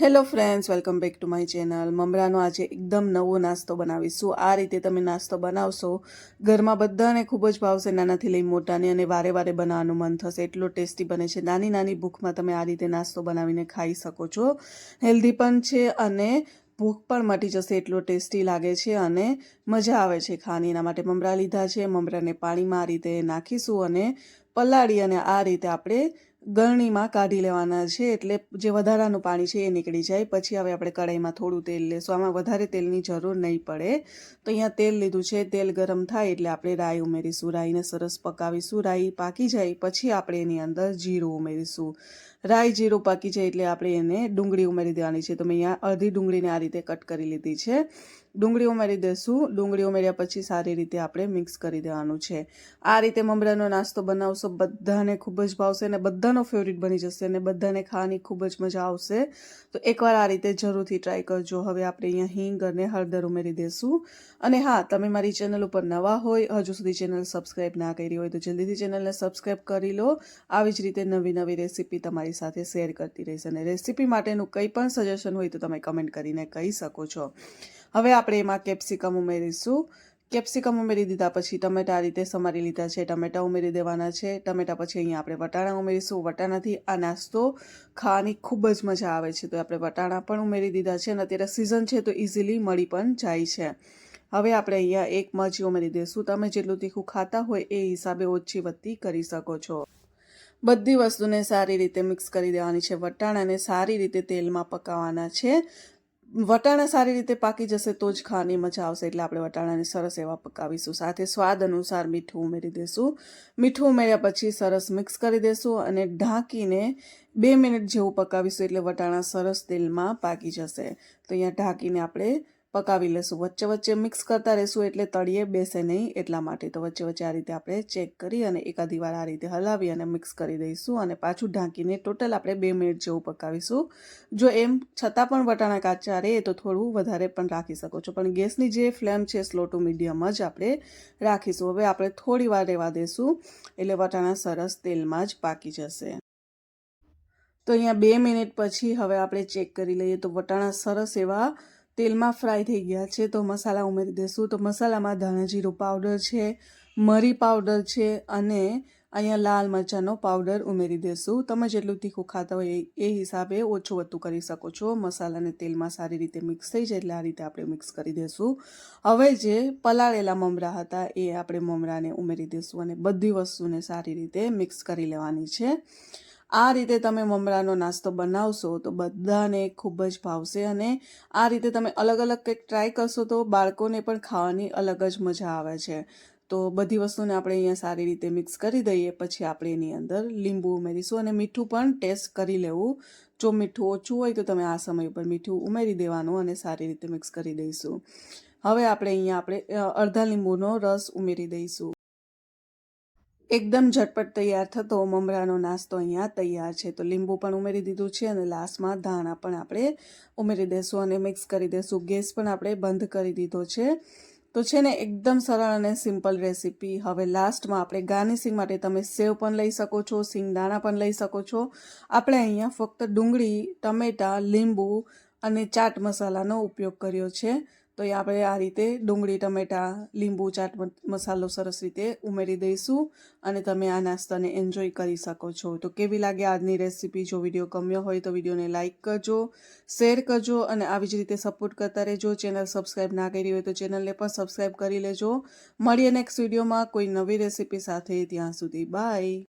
Hello friends welcome back to my channel મમરાનો આજે એકદમ નવો નાસ્તો બનાવીશું. આ રીતે તમે નાસ્તો બનાવશો, ઘરમાં બધાને ખૂબ જ ભાવશે, નાનાથી લઈ મોટાને, અને વારે વારે બનાવવાનું મન થશે. એટલો ટેસ્ટી બને છે. નાની નાની ભૂખમાં તમે આ રીતે નાસ્તો બનાવીને ખાઈ શકો છો. હેલ્ધી પણ છે અને ભૂખ પણ મટી જશે, એટલો ટેસ્ટી લાગે છે અને મજા આવે છે ખાવાની. એના માટે મમરા લીધા છે. મમરાને પાણીમાં આ રીતે નાખીશું અને પલાળી અને આ રીતે આપણે ગરણીમાં કાઢી લેવાના છે એટલે જે વધારાનું પાણી છે એ નીકળી જાય. પછી હવે આપણે કઢાઈમાં થોડું તેલ લેશું. આમાં વધારે તેલની જરૂર નહીં પડે. તો અહીંયા તેલ લીધું છે. તેલ ગરમ થાય એટલે આપણે રાઈ ઉમેરીશું. રાઈને સરસ પકાવીશું. રાઈ પાકી જાય પછી આપણે એની અંદર જીરું ઉમેરીશું. રાઈ જીરું પાકી જાય એટલે આપણે એને ડુંગળી ઉમેરી દેવાની છે. તો મેં અહીંયા અડધી ડુંગળીને આ રીતે કટ કરી લીધી છે. ડુંગળી ઉમેરી દઈશું ડુંગળી ઉમેર્યા પછી સારી રીતે આપણે મિક્સ કરી દેવાનું છે. આ રીતે મમરાનો નાસ્તો બનાવશો, બધાને ખૂબ જ ભાવશે અને બધાનો ફેવરિટ બની જશે અને બધાને ખાવાની ખૂબ જ મજા આવશે. તો એકવાર આ રીતે જરૂરથી ટ્રાય કરજો. હવે આપણે અહીંયા હિંગ અને હળદર ઉમેરી દઈશું અને હા, તમે મારી ચેનલ ઉપર નવા હોય, હજુ સુધી ચેનલ સબસ્ક્રાઈબ ના કરી હોય, તો જલ્દીથી ચેનલને સબસ્ક્રાઈબ કરી લો. આવી જ રીતે નવી નવી રેસીપી તમારી સાથે શેર કરતી રહીશ. અને રેસીપી માટેનું કંઈ પણ સજેશન હોય તો તમે કમેન્ટ કરીને કહી શકો છો. હવે આપણે એમાં કેપ્સિકમ ઉમેરીશું. કેપ્સિકમ ઉમેરી દીધા પછી ટમેટા આ રીતે સમારી લીધા છે. ટમેટા ઉમેરી દેવાના છે. ટમેટા પછી અહીંયા આપણે વટાણા ઉમેરીશું. વટાણાથી આ નાસ્તો ખાવાની ખૂબ જ મજા આવે છે. તો આપણે વટાણા પણ ઉમેરી દીધા છે અને અત્યારે સિઝન છે તો ઇઝીલી મળી પણ જાય છે. હવે આપણે અહીંયા એક મરચી ઉમેરી દઈશું. તમે જેટલું તીખું ખાતા હોય એ હિસાબે ઓછી વધતી કરી શકો છો. બધી વસ્તુને સારી રીતે મિક્સ કરી દેવાની છે. વટાણાને સારી રીતે તેલમાં પકાવવાના છે. વટાણા સારી રીતે પાકી જશે તો જ ખાવાની મજા આવશે. એટલે આપણે વટાણાને સરસ એવા પકાવીશું. સાથે સ્વાદ અનુસાર મીઠું ઉમેરી દઈશું મીઠું ઉમેર્યા પછી સરસ મિક્સ કરી દઈશું અને ઢાંકીને બે મિનિટ જેવું પકાવીશું એટલે વટાણા સરસ તેલમાં પાકી જશે. તો અહીંયા ઢાંકીને આપણે પકાવી લેશું વચ્ચે વચ્ચે મિક્સ કરતા રહેશું એટલે તળીએ બેસે નહીં એટલા માટે. તો વચ્ચે વચ્ચે આ રીતે આપણે ચેક કરી અને એકાદી વાર આ રીતે હલાવી અને મિક્સ કરી દઈશું અને પાછું ઢાંકીને ટોટલ આપણે બે મિનિટ જેવું પકાવીશું. જો એમ છતાં પણ વટાણા કાચા રહે તો થોડું વધારે પણ રાખી શકો છો. પણ ગેસની જે ફ્લેમ છે સ્લો ટુ મીડિયમ જ આપણે રાખીશું. હવે આપણે થોડી વાર રહેવા દઈશું એટલે વટાણા સરસ તેલમાં જ પાકી જશે. તો અહીંયા બે મિનિટ પછી હવે આપણે ચેક કરી લઈએ તો વટાણા સરસ એવા તેલમાં ફ્રાય થઈ ગયા છે, તો મસાલા ઉમેરી દઈશું તો મસાલામાં ધાણા જીરું પાવડર છે, મરી પાવડર છે અને અહીંયા લાલ મરચાંનો પાવડર ઉમેરી દઈશું તમે જેટલું તીખું ખાતા હોય એ હિસાબે ઓછું વધતું કરી શકો છો. મસાલાને તેલમાં સારી રીતે મિક્સ થઈ જાય એટલે આ રીતે આપણે મિક્સ કરી દઈશું હવે જે પલાળેલા મમરા હતા એ આપણે મમરાને ઉમેરી દઈશું અને બધી વસ્તુને સારી રીતે મિક્સ કરી લેવાની છે. આ રીતે તમે મમરાનો નાસ્તો બનાવશો તો બધાને ખૂબ જ ભાવશે અને આ રીતે તમે અલગ અલગ કંઈક ટ્રાય કરશો તો બાળકોને પણ ખાવાની અલગ જ મજા આવે છે. તો બધી વસ્તુને આપણે અહીંયા સારી રીતે મિક્સ કરી દઈએ, પછી આપણે એની અંદર લીંબુ ઉમેરીશું અને મીઠું પણ ટેસ્ટ કરી લેવું. જો મીઠું ઓછું હોય તો તમે આ સમય ઉપર મીઠું ઉમેરી દેવાનું અને સારી રીતે મિક્સ કરી દઈશું. હવે આપણે અહીંયા આપણે અડધા લીંબુનો રસ ઉમેરી દઈશું. એકદમ ઝટપટ તૈયાર થતો મમરાનો નાસ્તો અહીંયા તૈયાર છે. તો લીંબુ પણ ઉમેરી દીધું છે અને લાસ્ટમાં ધાણા પણ આપણે ઉમેરી દઈશું અને મિક્સ કરી દઈશું ગેસ પણ આપણે બંધ કરી દીધો છે. તો છે ને, એકદમ સરળ અને સિમ્પલ રેસીપી. હવે લાસ્ટમાં આપણે ગાર્નિશિંગ માટે તમે સેવ પણ લઈ શકો છો, સિંગદાણા પણ લઈ શકો છો. આપણે અહીંયા ફક્ત ડુંગળી, ટમેટાં, લીંબુ અને ચાટ મસાલાનો ઉપયોગ કર્યો છે. તો એ આપણે આ રીતે ડુંગળી, ટમેટાં, લીંબુ, ચાટ મસાલો સરસ રીતે ઉમેરી દઈશું અને તમે આ નાસ્તાને એન્જોય કરી શકો છો. તો કેવી લાગે આજની રેસીપી? જો વીડિયો ગમ્યો હોય તો વિડીયોને લાઇક કરજો, શેર કરજો અને આવી જ રીતે સપોર્ટ કરતા રહેજો. ચેનલ સબસ્ક્રાઈબ ના કરી હોય તો ચેનલને પણ સબસ્ક્રાઈબ કરી લેજો. મળીએ નેક્સ્ટ વિડીયોમાં કોઈ નવી રેસીપી સાથે. ત્યાં સુધી બાય.